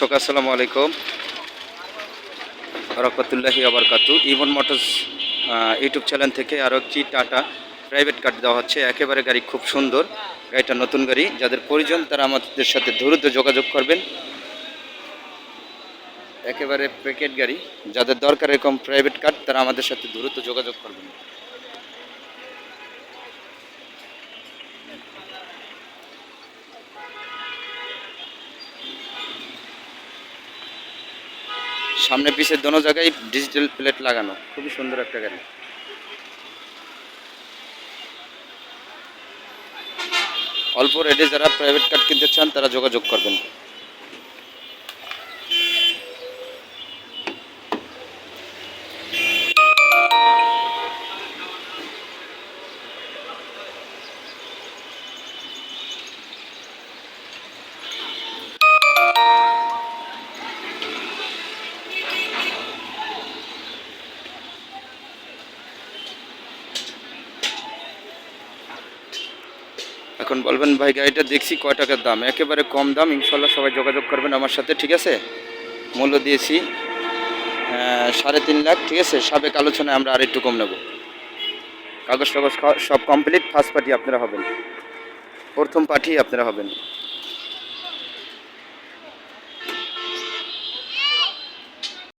দর্শক, আসসালামু আলাইকুম। রহমতুল্লাহি আবরকাতু ইভন মোটরস ইউটিউব চ্যানেল থেকে আরও একটি টাটা প্রাইভেট কার দেওয়া হচ্ছে। একেবারে গাড়ি খুব সুন্দর। গাড়িটা নতুন গাড়ি। যাদের প্রয়োজন তারা আমাদের সাথে দ্রুত যোগাযোগ করবেন। একেবারে প্যাকেট গাড়ি। যাদের দরকার এরকম প্রাইভেট কার, তারা আমাদের সাথে দ্রুত যোগাযোগ করবেন। সামনে পিছে দোনো জায়গায় ডিজিটাল প্লেট লাগানো। খুবই সুন্দর একটা গাড়ি। অল্প রেটে যারা প্রাইভেট কার কিনতে চান, তারা যোগাযোগ করবেন। এখন বলবেন, ভাই, গাড়িটা দেখছি, কয় টাকার দাম? একেবারে কম দাম, ইনশাল্লাহ সবাই যোগাযোগ করবেন আমার সাথে, ঠিক আছে? মূল্য দিয়েছি সাড়ে তিন লাখ, ঠিক আছে? সাবেক আলোচনায় আমরা আর একটু কম নেব। কাগজ টাগজ সব কমপ্লিট, ফার্স্ট পার্টি আপনারা হবেন। প্রথম পার্টি আপনারা হবেন।